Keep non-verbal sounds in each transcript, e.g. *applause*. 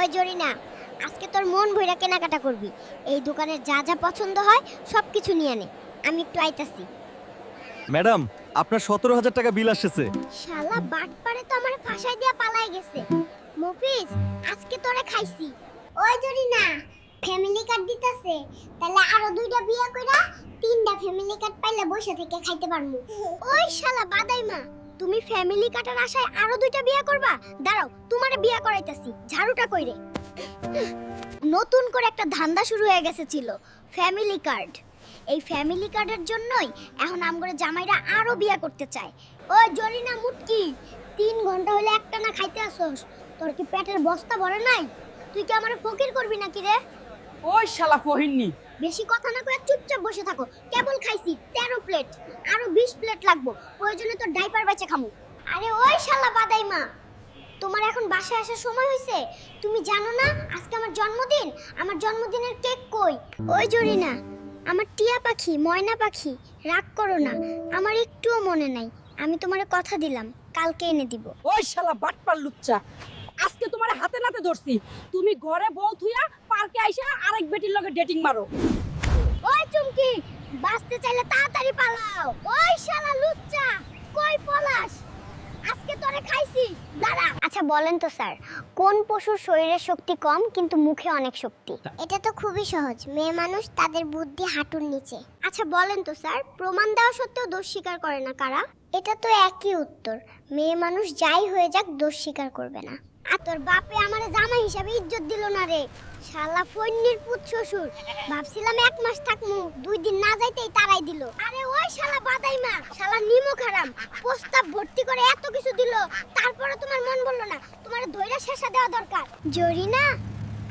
ওই জরিনা আজকে তোর মন ভইরা কেনাকাটা করবি। এই দোকানের যা যা পছন্দ হয় সব কিছু নিয়ে নে। আমি একটু আইতাছি। ম্যাডাম আপনার সতেরো হাজার টাকা বিল আসছে। শালা বাটপারে তো আমার ফাঁসাই দিয়া পালাই গেছে। মফিজ আজকে তোরে খাইছি। ওই জরিনা ফ্যামিলি কার্ড দিতাছে। তাহলে আরও দুইটা বিয়ে কইরা তিনটা ফ্যামিলি কার্ড পাইলে বসে থেকে খাইতে পারমু। *laughs* ওই শালা বাদাইমা। তুমি ফ্যামিলি কাটার আশায় আরও দুইটা বিয়ে করবা? দাঁড়াও, তোমারে বিয়ে করাইতাছি, ঝাড়ুটা কইরে। নতুন করে একটা ধান্দা শুরু হয়ে গেছে ছিল ফ্যামিলি কার্ড এই ফ্যামিলি কার্ডের জন্যই এখন আমগরে জামাইরা আরও বিয়ে করতে চায়। ওই জরিনা মুটকি, তিন ঘণ্টা হলে একটা না খাইতে আসোস। তোর কি পেটের বস্তা ভরে নাই? তুই কি আমার ফকির করবি নাকি রে? ওই শালা ফহিননি। বেশি কথা না কয়ে চুপচাপ বসে থাকো। কেবল খাইছি তেরো প্লেট আরও বিশ প্লেট লাগবো। প্রয়োজনে তো ডাইপার বেচে খামু। আরে ওই শালা বাদাই মা তোমার এখন বাসায় আসার সময় হয়েছে তুমি জানো না আজকে আমার জন্মদিন? আমার জন্মদিনের কেক কই? ওই জরিনা আমার টিয়া পাখি ময়না পাখি রাগ করো না আমার একটুও মনে নাই। আমি তোমারে কথা দিলাম কালকে এনে দিব। ওই শালা বাটপার লুচ্চা আজকে তোমার হাতে নাতে ধরছি। তুমি ঘরে বউ থুইয়া বেটির লগে ডেটিং মারো। ওই চুমকি, বাঁচতে চাইলে তাড়াতাড়ি পালাও। ওই শালা লুচ্চা, কই পলাশ? খাইছি দাঁড়া। আচ্ছা বলেন তো স্যার কোন পশুর শরীরের শক্তি কম কিন্তু মুখে অনেক শক্তি? এটা তো খুবই সহজ। মেয়ে মানুষ তাদের বুদ্ধি হাঁটুর নিচে। আচ্ছা বলেন তো স্যার প্রমাণ দেওয়া সত্ত্বেও দোষ স্বীকার করে না কারা? এটা তো একই উত্তর। মেয়ে মানুষ যাই হয়ে যাক দোষ স্বীকার করবে না। আর তোর বাপে আমারে জামাই হিসাবে ইজ্জত দিল না রে। শালা ফন্নির পুত শ্বশুর। ভাবছিলাম এক মাস থাকমু দুই দিন না যাইতেই তারাই দিল। আরে বাদাই মা শালা নিমো খারাম। প্রস্তাব ভর্তি করে এত কিছু দিল তারপরে তোমার মন বলল না। তোমার ধৈর্য শেষা দেওয়া দরকার। জরিনা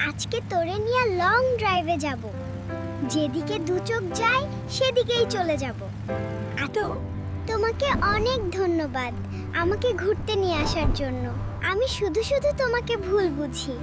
আজকে তোরে নিয়ে লং ড্রাইভে যাব। যেদিকে দু চোখ যায় সেদিকেই চলে যাব। তো তোমাকে অনেক ধন্যবাদ আমাকে ঘুরতে নিয়ে আসার জন্য। আমি শুধু শুধু তোমাকে ভুল বুঝি।